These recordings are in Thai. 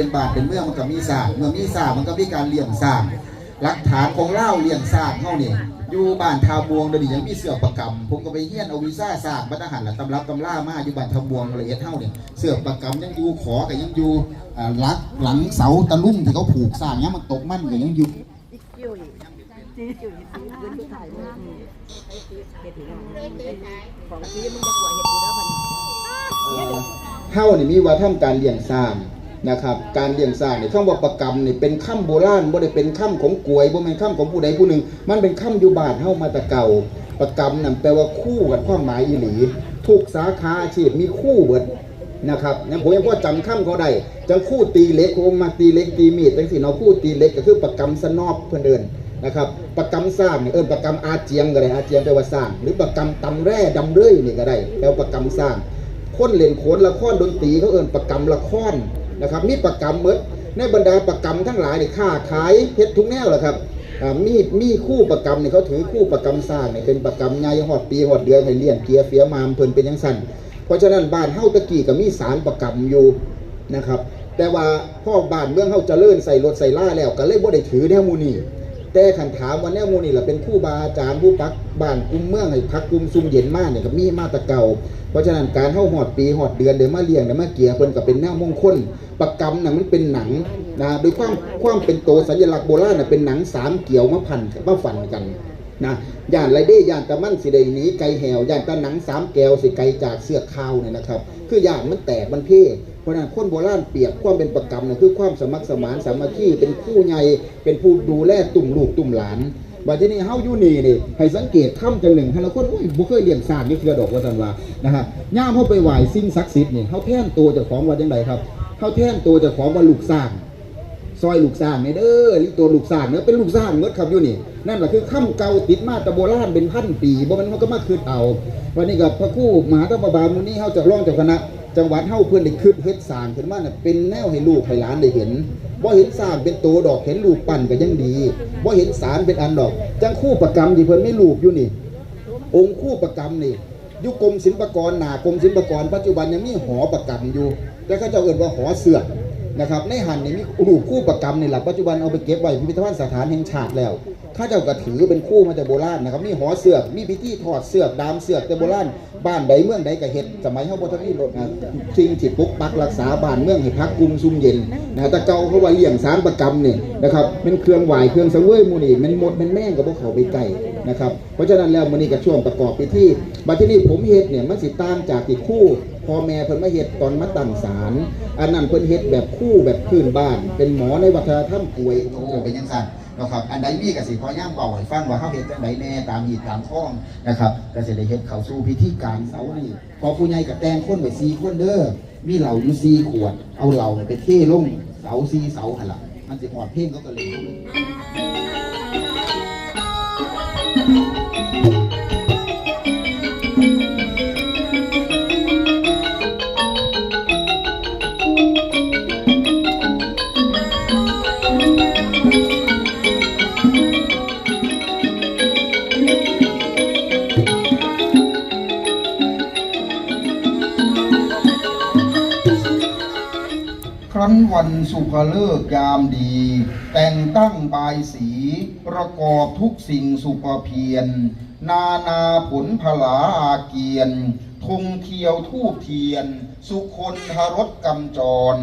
เป็นบานเป็นเมืองมันก็มีสร้างเมื่อมีสร้างมันก็มีการเลี้ยงสร้างหลักฐานของเล่าเลี้ยงสร้างเฮานี่อยู่บ้านทาบวงเดี๋ยวนี้ยังมีเสือประกำผมก็ไปเฮียนเอาวีซ่าสร้างบัตรหันละตำรับตำล่ามาอยู่บ้านทาบวงละเอียดเฮาเนี่ยเสือประกำยังอยู่ขอก็ยังอยู่หลักหลังเสาตะลุ่มที่เขาผูกสร้างเนี่ยมันตกมันก็ยังอยู่นอย่างซีมึงอยู่แล้วพันเฮ้านี่มีว่าทำการเลี้ยงสร้าง นะครับการเลี้ยงสร้างเนี่ยคำว่าประกรรมนี่ยเป็นคำโบราณบ่ได้เป็นคำของกวยบ่แม่นคำของผู้ใดผู้หนึ่ง มันเป็นคำอยู่บานเฮามาต่เก่าประกรรมนั่นแปลว่าคู่กับความหมายอีหลีทุกสาขาอาชีพมีคู่เบิดนะครับงั้นผมยังพอจำคำเขาได้จังคู่ตีเล็กผมมาตีเล็กตีมีดจังซี่เนาะคู่ตีเล็กก็คือประกรรมสนอบเพิ่นเดินนะครับประกรรมสร้างนี่เอิ้นประกรรมอาเจียงก็ได้อาเจียงแปลว่าสร้าง หรือประกรรมตำแร่ดำเรื่อยนี่ก็ได้แปลว่าประกรรมสร้างคนเล่นโขนละครดนตรีเขาเอินประกรรมละคร นะครับมีประกรรมเมดในบรรดาประกรรมทั้งหลายเนี่ยค้าขายเพชรทุกแนวแหละครับมีมีคู่ประกรรมนี่ยเขาถือคู่ประกรรมสร้างเนี่ยเป็นประกรรมใหญ่ฮอดปีหอดเดือนให้เลี้ยงเกียร์เฟียมามเพิ่นเป็นยังสั่นเพราะฉะนั้นบ้านเฮาตะกี้ก็มีสารประกรรมอยู่นะครับแต่ว่าพ่อบ้านเมืองเฮาเจริญใส่รถใส่ล่าแล้วก็เลยบ่ได้ถือแนวมูนี่ แต่ขันถามว่าแนวหมูนี่แหละเป็นคู่บาอาจารย์ผู้ปักบ้านกุมเมืองไอ้พักกุมซุ่มเย็นมากเนี่ยก็มีมาตะเก่า เพราะฉะนั้นการเข้าหอดปีหอดเดือนเดี๋ยวมาเลี้ยงเดี๋ยวมาเกียร์เพิ่นก็เป็นแนวมงคลประกำน่ะมันเป็นหนังนะโดยความความเป็นโตสัญลักษณ์โบราณน่ะเป็นหนังสามเกี่ยวมาพันมาฝันกัน นะย่านไรเด้ย่านตะมั่นสิได้หนีไกลแหวย่านตะหนังสามแก้วสิไกลจากเสือกข้าวเนี่ยนะครับ คือย่านมันแตกมันเพ่เพราะนั้นคนโบราณเปรียบความเป็นประกรรมน่ะคือความสมัครสมานสามัคคีเป็นผู้ใหญ่เป็นผู้ดูแลตุ่มลูกตุ่มหลานบัดทีนี้เฮาอยู่นี่นี่ให้สังเกตถ้ำจังหนึ่งให้เราคนโอ้ยบ่เคยเลี้ยงสร้างนี่คือดอกว่าซั่นว่านะฮะย่ามเฮาไปไหว้สิ่งศักดิ์สิทธิ์นี่เฮาแท่นตัวจ้าของว่าจังไดครับเฮาแท่นตัวจ้าของว่าลูกสร้าง ซอยลูกสร้างนี่เด้อตัวลูกสร้างเนื้อเป็นลูกสร้างเมื่อครับอยู่นี่ นั่นแหละคือค่ำเก่าติดมาตะโบราณเป็นพันปีบ่มันมันก็มาคืนเอาวันนี้กับพระคู่มหาธรรมบาลมูลนี้เฮาจะร้องเจ้าคณะจังหวัดเฮาเพื่อนได้คืดเฮ็ดสร้างขึ้นมาน่ะเป็นแนวให้ลูกให้หลานได้เห็นบ่เห็นสร้างเป็นตัวดอกเห็นลูกปั้นก็ยังดีบ่เห็นสารเป็นอันดอก จังคู่ประกรรมที่เพิ่นไม่ลูกอยู่นี่ องค์คู่ประกรรมนี่ยุกรมศิลปากรหนากรมศิลปากรปัจจุบันยังมีหอประกรรมอยู่ แต่เขาเจ้าเอิ้นว่าหอเสือก นะครับในหันนี่มีรูปคู่ประกรรมนี่แหละปัจจุบันเอาไปเก็บไว้พิพิธภัณฑ์สถานแห่งชาติแล้วข้าเจ้าก็ถือเป็นคู่มาแต่โบราณนะครับมีหอเสือกมีพิธีถอดเสือกดามเสือกแต่โบราณบ้านใดเมืองใดก็เฮ็ดสมัยเฮาบ่ทันมีรถนะสิ่งที่ปกปักรักษาบ้านเมืองให้พักกุมซุ่มเย็นนะแต่เก่าเขาว่าเลี้ยงสารประกรรมนี่นะครับเป็นเครื่องไหวเครื่องสังเวยมูนี่มันหมดมันแม่งก็บ่เขาไปใกล้นะครับเพราะฉะนั้นแล้วมื้อนี้ก็ช่วงประกอบพิธีบัดทีนี้ผมเฮ็ดเนี่ยมันสิตางจากที่คู่ พ่อแม่เพิ่นมาเฮ็ดตอนมาตั้งศาลอันนั้นเพิ่นเฮ็ดแบบคู่แบบพื้นบ้าน เป็นหมอในวัฒนธรรมป่วยโอ้เป็นจังซั่นะครับอันใดมีก็สิพอย่ามเป่าให้ฟังว่าเฮาเฮ็ดจังไดแน่ตามหีดตามข้องนะครับก็สิได้เฮ็ดเขาสู่พิธีการเสานี่พอผู้ใหญ่ก็แต่งคนไว้4คนเด้อมีเหล้าอยู่4ขวด เอาเหล้าไปเทลงเสา4เสาหั่นละมันสิฮอดเพลงเขาก็เลย วันสุภเลิกยามดี แต่งตั้งบายสี ประกอบทุกสิ่งสุภเพียร นานาผลพลาอาเกียนธงเทียวทูบเทียน สุคนทรสกำจร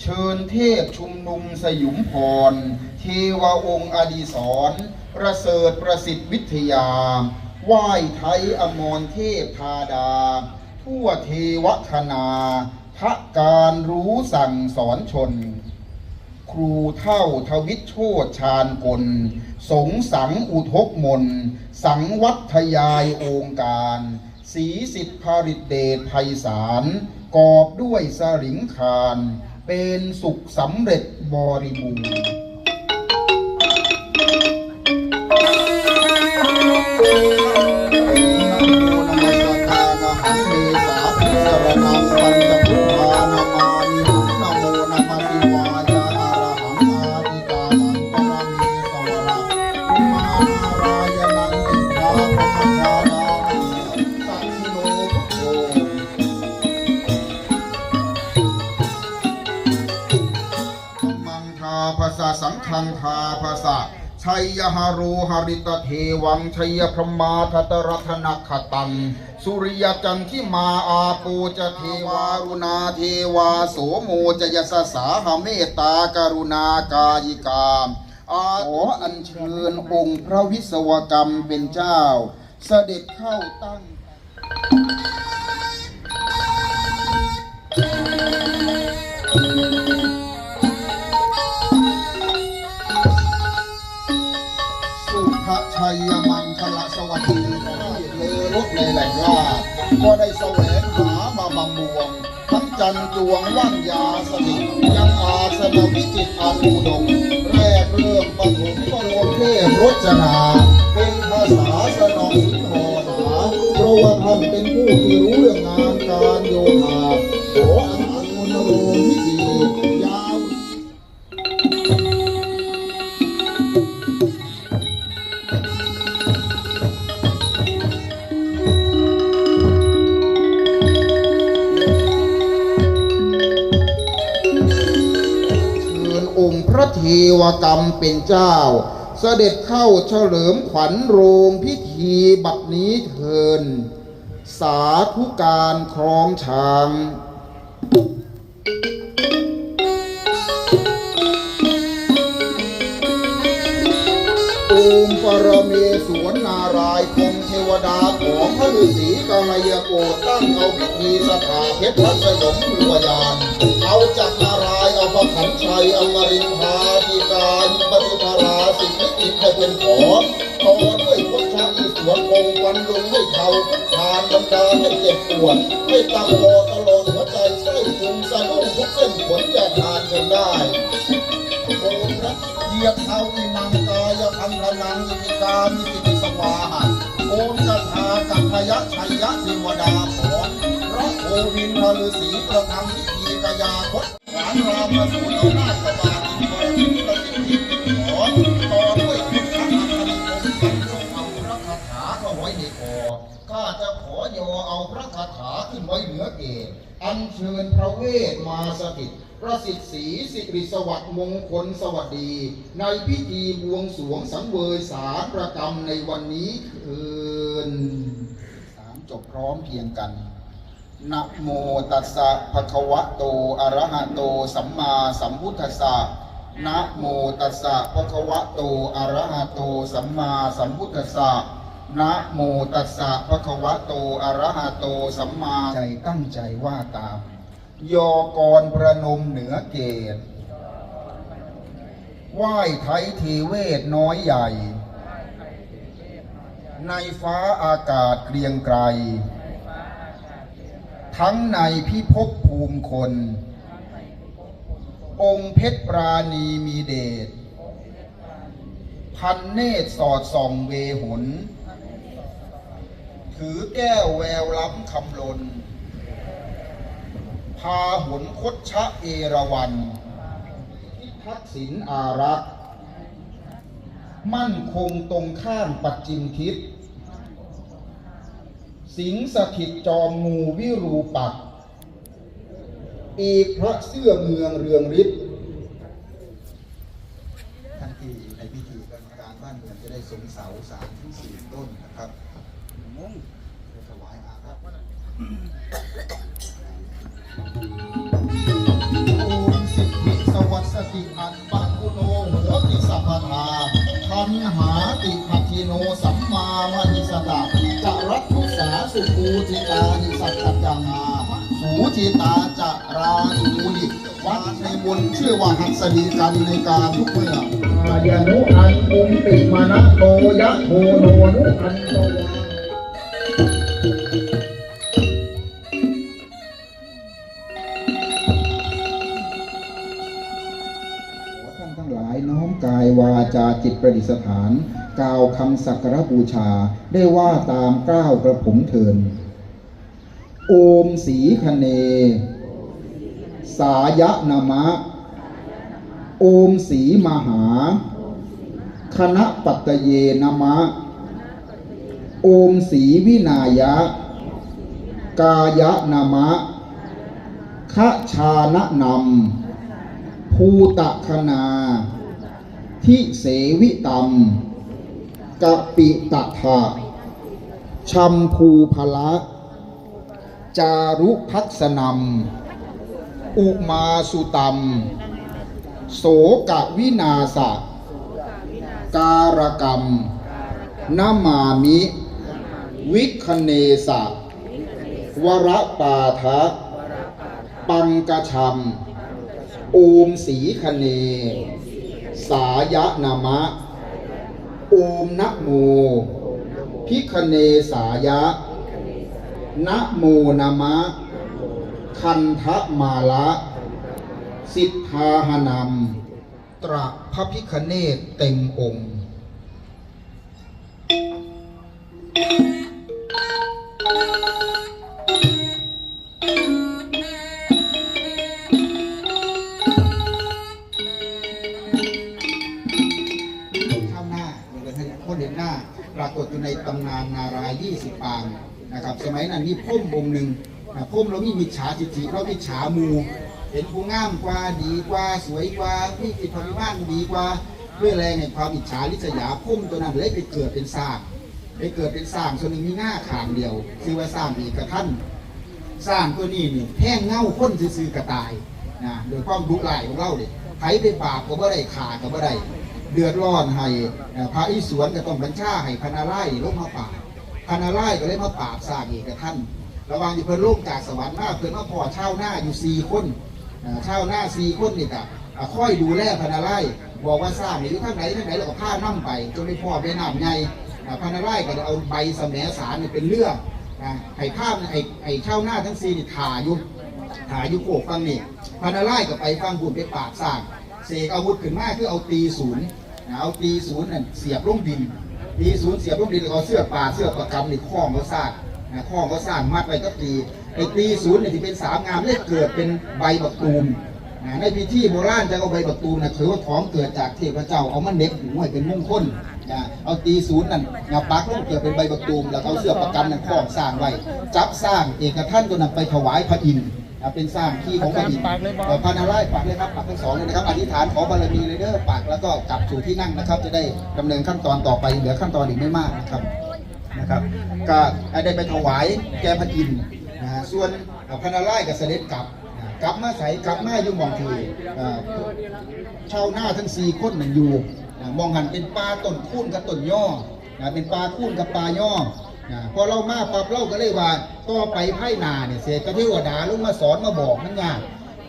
เชิญเทพชุมนุมสยุมพร เทวาองค์อดีศร ประเสริฐประสิทธิวิทยา ไหว้ไทยอมรเทพธาดา ทั่วเทวคณา ทะการรู้สั่งสอนชน ครูเท่าทวิชโชตชาญกล สงสังอุทกมน สังวัทยายองค์การสีสิทธิภริเดชภัยสารกอบด้วยสริงคาร เป็นสุขสำเร็จบริบูรณ์ สังทาภาษะชัยยหารูหริตเทวังชัยพรมาทัตรัตนคตัง สุริยจันทิมาอาปูจะเทวารุณาเทวาโสโมจยสสาหเมตตาการุณากายิกาอาขออัญเชิญองค์พระวิศวกรรมเป็นเจ้า เสด็จเข้าตั้ง ชัยมันคลสวัสดีเลอรถในแหล่งล่าก็ได้แสวงหามาบำบวง ทั้งจันจวงว่านยาสนิทยังอาสนวิจิตอานุดมแรกเริ่มปฐมก็ลงเทพรจนา เป็นภาษาสนองสิงหอหาเพราะว่าท่านเป็นผู้ที่รู้เรื่องงานการโยธาขออัน กรรมเป็นเจ้า เสด็จเข้าเฉลิมขวัญโรงพิธีบัดนี้เทิน สาธุการครองช้างโอมปรเมศวรนารายคงเทวดาของพระฤาษีกาลยโกตั้งเอาพิธีสถาเพชรวัดสยมพวยาน เอาจากนารายเอาพระขันชัยอมรินทรา สิ่งที่ติดให้เป็นขอต่อด้วยพุทธอิสวนองค์วันลุงให้เขาทานบรรดาให้เจ็บปวดให้ตังโมตลอดหัวใจไส้พุงสะดุ้งทุกเส้นขนอย่าทานจนได้โอมพระเหยียบเท้าวิมังกายพันธนังอิติกามิติปิสวาหะโอมกถากัพยะชัยยะเทวดาขอพระโอวินทฤษีประทำพิธีกยาคตขวานรามสูตรเอานาคบาลอิน เอาพระคาถาขึ้นไว้เหนือเกศอัญเชิญพระเวทมาสถิตประสิทธิ์ศรีสิริสวัสดิ์มงคลสวัสดี ในพิธีบวงสวงสังเวยสารประกรรมในวันนี้เทินสามจบพร้อมเพียงกันนะโมตัสสะภะคะวะโตอะระหะโตสัมมาสัมพุทธัสสะนะโมตัสสะภะคะวะโตอะระหะโตสัมมาสัมพุทธัสสะ นะโมตัสสะภะคะวะโตอะระหะโตสัมมาใจตั้งใจว่าตามยอกรประนมเหนือเกตไหว้ไทยเทเวศน้อยใหญ่ ในฟ้าอากาศเกรียงไกร ทั้งในพิภพภูมิคน องค์เพชรปราณีมีเดชพันเนตรสอดส่องเวหุน ถือแก้วแววล้ำคำลน พาหนคดชะเอราวันพิทักษิณอารักษ์ มั่นคงตรงข้ามปัจจิมทิศ สิงสถิตจอมงูวิรูปักษ์อีกพระเสื้อเมืองเรืองฤทธิ์ท่านที่อยู่ในพิธีการบ้านเมืองจะได้สงเสาสาม หาติขัทิโนสัมมามณิสตาจะรัตทุสาสุปูจิตาหิสัตตจังาสูจิตาจะราชูนิวัดในบนชื่อว่าหัสดีกันในการทุกเมื่อายานุอันอุมปิมานะโตยะโมโนนุอันโต จิตประดิษฐาน กล่าวคำสักการบูชาได้ว่าตามกล้าวกระผมเทินโอมสีคเน สายะนามะ โอมสีมหา คณะปัตเยนามะ โอมสีวินายะ กายะนามะขชานะนำภูตะคณา ทิเสวิตัมกะปิตะถะชัมพูพละ จารุพักษนัมอุมาสุตัมโสกะวินาสะการกรรมนามามิ วิคเนสะวรปาทะ ปังกะชัมโอมสีคเน สายะนามะ โอมนะโม พิคเนสายะ นะโมนามะ คันทะมาละสิทธาหนัมตรัพระพิคเนตเต็มองค์ นะครับสมัยนั้นมีพุ่มองค์หนึ่งนะพุ่มเรามีมิจฉาจิติเรามิจฉามูเห็นผู้งามกว่าดีกว่าสวยกว่ามีจิตพริมานดีกว่าด้วยแรงแห่งความอิจฉาริษยาพุ่มตัวนั้นเลยไปเกิดเป็นสร้างไปเกิดเป็นสร้างส่วนหนึ่งมีหน้าขางเดียวชื่อว่าสร้างอีกกระท่านสร้างตัวนี้นี่แท่งเง่าค้นซื่อกระตายนะโดยความดุร้ายของเราเนี่ยไผไปปาบก็บ่ได้ขาก็บ่ได้เดือดร้อนให้พระอิศวรก็ต้องบัญชาให้พนาไล่ลงมาปรา พันาไล่ก็เลยมาปราบสร้างอีกท่าน ระว่างที่เพิ่นลงจากสวรรค์มาเพิ่นมาพอเช่าหน้าอยู่สี่คนเช่าหน้าสี่คนนี่ก็อ่ค่อยดูแลพันาไล่บอกว่าสร้างนี่อยู่ทางไหนทางไหนเราก็พานํไปจนไม่พอไปน้ำใหญ่อ่าพนาไล่ก็เอาใบสมแสารนี่เป็นเรื่องไอ้ภาพไอ้ไอ้เช่าหน้าทั้งซีนี่ถ่ายอยู่ถ่ายอยู่โขกฟังนี่พานาไล่กับไปฟังบุญไปปราบสร้างเสกอาวุธขึ้นมาคือเอาตีศูนย์เอาตีศูนย์นั่นเสียบลงดิน ตีศูนย์เสียบลงดินเอาเสื้อป่าเสื้อประกำนี่คล้องเขาสร้างนะคล้องเขาสร้างมัดไปก็ตีไอ้ตีศูนย์เนี่ยที่เป็นสามงามเลยเกิดเป็นใบบักตูมนะในพิธีโบราณจะเอาใบบักตูมนะถือว่าของเกิดจากเทพเจ้าเอามันเน็บห้วยเป็นมงคลนะเอาตีศูนย์นั่นนะปักลงเกิดเป็นใบบักตูมแล้วเอาเสื้อประกำนั่นคล้องสร้างไว้จับสร้างเอกท่านตัวนั้นไปถวายพระอินทร์ นะเป็นสร้างที่ของพระอินทร์เอ่อพระนารายณ์ปักเลยครับปักทั้งสองเลยนะครับอธิษฐานขอบารมีเลยเด้อปักแล้วก็กลับสู่ที่นั่งนะครับ จะได้ดำเนินขั้นตอนต่อไปเหลือขั้นตอนอีกไม่มากนะครับนะครับ ก็ได้ไปถวายแก่พระอินทร์นะฮะส่วนพระนารายณ์ก็เสด็จกลับนะกลับมาใส่กลับมาอยู่หมองที่เอ่อชาวนาทั้งสี่คนนั่นอยู่นะมองหันเป็นปลาต้นคูนกับต้นย่อนะเป็นปลาคูนกับปลาย่อ นะพอเรามาปั๊บเราก็เลยว่าต่อไปไพ่นาเนี่ยเสกกระเทวดาลงมาสอนมาบอกนั่นไง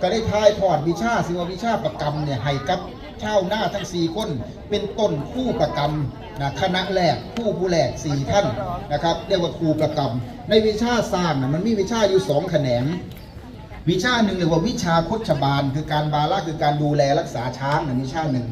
ก็ได้ทายทอดวิชาซึ่งว่าวิชาประกรรมเนี่ยให้กับชาวหน้าทั้งสี่คนเป็นต้นคู่ประกรรมนะคณะแรกคู่ผู้แรกสี่ท่านนะครับเรียกว่าครูประกรรม ในวิชาสร้างนะมันมีวิชาอยู่สองแขนงวิชาหนึ่งเรียกว่าวิชาโคชบาล คือการบาละคือการดูแลรักษาช้างนะวิชาหนึ่ง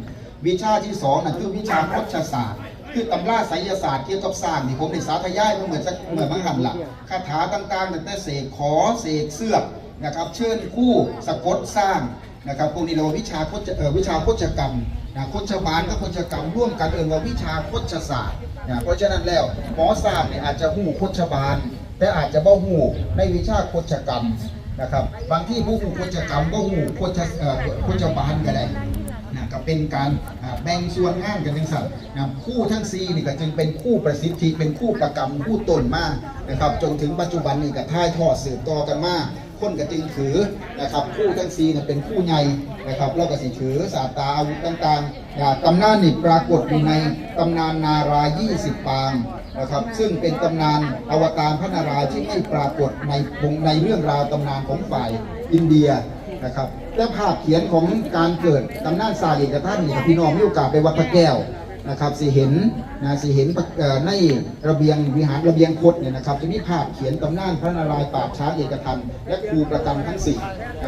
วิชาที่สองนะคือวิชาโคชศาสตร์ คือตำราไสยศาสตร์เกี่ยวกับสร้างที่ผมได้สาธยายมาเหมือนสักเหมือนมังหันละคาถาต่างๆตั้งแต่เสกขอเสกเสือกนะครับ เชิญคู่สะกดสร้างนะครับพวกนี้เราวิชาโคชเอ่อวิชาโคชกรรมนะโคชบาลกับโคชกรรมร่วมกันเอ่ยว่าวิชาโคชศาสตร์นะเพราะฉะนั้นแล้วหมอสร้างเนี่ยอาจจะหู้โคชบาลแต่อาจจะบ่หู้ในวิชาโคชกรรมนะครับ บางที่ผู้หูคจกรรมก็หูควรจะเอ่อควรจบานก็ได้ ก็เป็นการแบ่งส่วนงานกันทั้งสัตว์นะคู่ทั้งซีนี่ก็จึงเป็นคู่ประสิทธิเป็นคู่ประกรรมคู่ตนมากนะครับจนถึงปัจจุบันนี่ก็ท่ายทอดสืบต่อกันมากคนก็จึงถือนะครับคู่ทั้งซีเนี่ยเป็นคู่ใหญ่นะครับแล้วก็สิถือสาตาอาวุธต่างๆอ่าตำนานนี่ปรากฏอยู่ในตำนานนารายณ์20ปางนะครับซึ่งเป็นตำนานอวตารพระนารายณ์ที่ไม่ปรากฏในในเรื่องราวตำนานของฝ่ายอินเดียนะครับ และภาพเขียนของการเกิดตำนานซาลีกับท่านนี่ครับพี่น้องมีโอกาสไปวัดพระแก้วนะครับสิเห็นนะสิเห็นในระเบียงวิหารระเบียงคดเนี่ยนะครับจะมีภาพเขียนตำนานพระนารายณ์ปราบช้างเอกทันและครูประกรรมทั้งสี่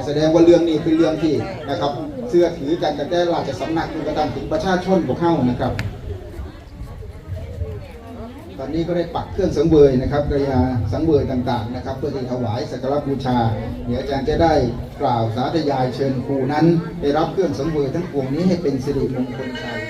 แสดงว่าเรื่องนี้เป็นเรื่องที่นะครับเชื่อถือกันแต่ราชสำนักครูประกรรมถึงประชาชนพวกเข้านะครับ อนนี้ก็ได้ปักเครื่องสังเวยนะครับกระยาสังเวยต่างๆนะครับ เพื่อที่ถวายสักการะบูชา เดี๋ยวอาจารย์จะได้กล่าวสาธยายเชิญครูนั้น ได้รับเครื่องสังเวยทั้งปวงนี้ให้เป็นสิริมงคลชัย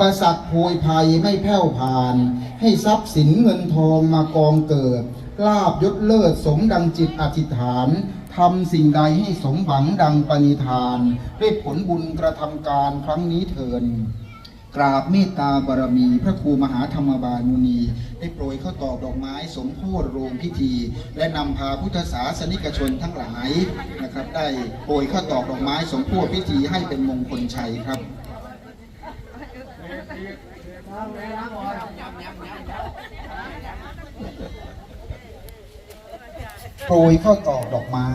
ปสรรคโพยภัยไม่แผ่วผ่าน ให้ทรัพย์สินเงินทองมากองเกิด ลาบยศเลิศสมดังจิตอธิษฐานทำสิ่งใดให้สมหวังดังปณิธานด้วยผลบุญกระทำการครั้งนี้เถินกราบเมตตาบารมี พระครูมหาธรรมบาลมุนี ได้โปรยเข้าตอกดอกไม้สมโพธิโรงพิธี และนำพาพุทธศาสนิกชนทั้งหลายนะครับ ได้โปรยเข้าตอกดอกไม้สมโพธิพิธีให้เป็นมงคลชัยครับ โปรยเข้าตอกดอกไม้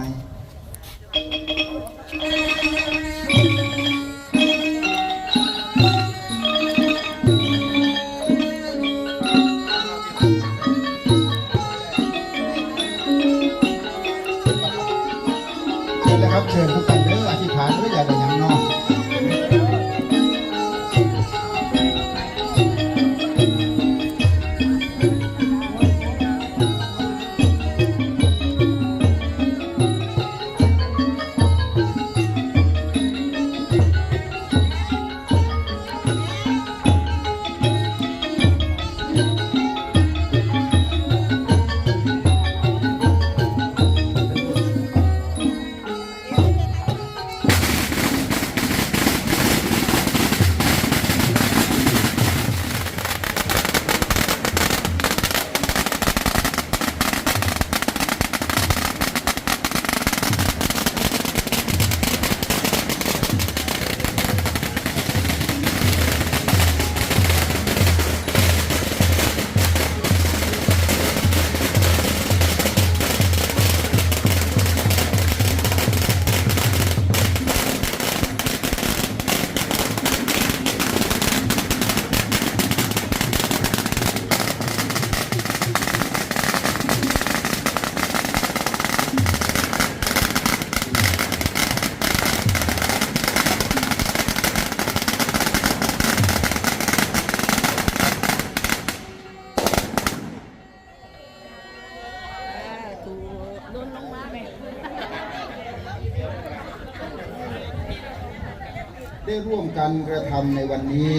ร่วมกันกระทำในวันนี้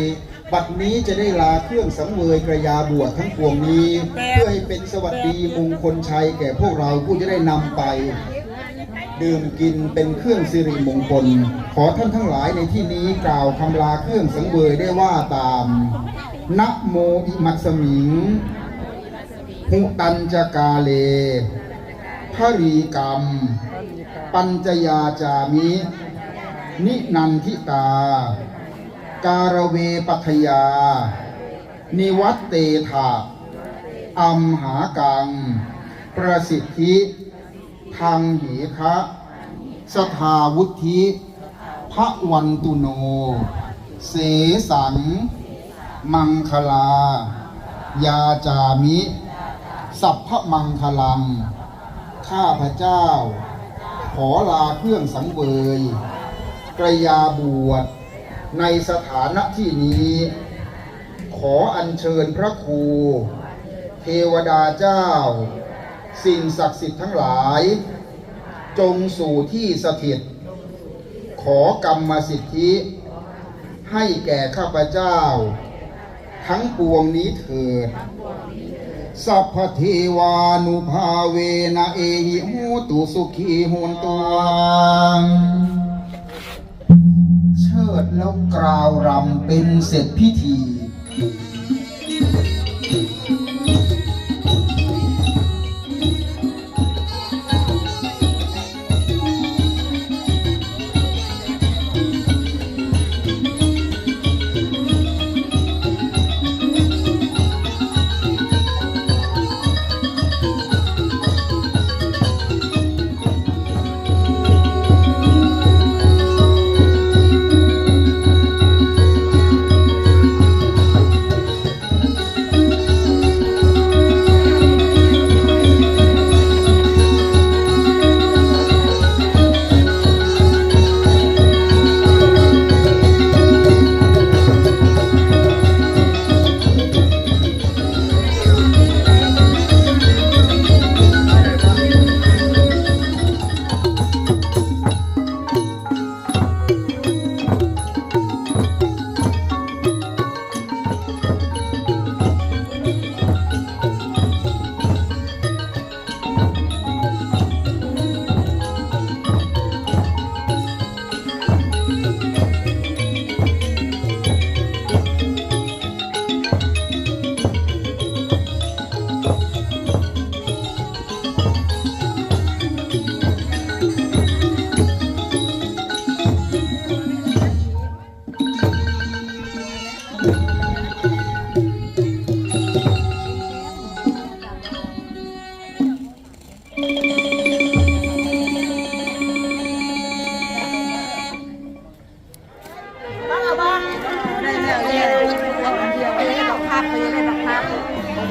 บัดนี้จะได้ลาเครื่องสังเวยกระยาบวชทั้งปวงนี้ เพื่อให้เป็นสวัสดีมงคลชัยแก่พวกเราผู้จะได้นำไป ดื่มกินเป็นเครื่องสิริมงคล ขอท่านทั้งหลายในที่นี้กล่าวคำลาเครื่องสังเวยได้ว่าตามนะโมอิมัสสมิงหุตัญจกาเลพรีกรรม ปัญจยาจามิ นินันทิตา การเวปัทยา นิวัตเตถะอัมหากัง ประสิทธิ ทางหีคะสทาวุธิพระวันตุโน เสสัง มังคลา ยาจามิ สัพพะมังคลัง ข้าพระเจ้า ขอลาเครื่องสังเวยกระยาบวช ในสถานะที่นี้ ขออัญเชิญพระครู เทวดาเจ้า สิ่งศักดิ์สิทธิ์ทั้งหลาย จงสู่ที่สถิต ขอกรรมสิทธิ ให้แก่ข้าพเจ้า ทั้งปวงนี้เถิดสัพพเทวานุภาเวนะเอหิโหตุสุขีโหนตัวเชิ ดแล้วกราวรำเป็นเสร็จพิธี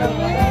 Yeah.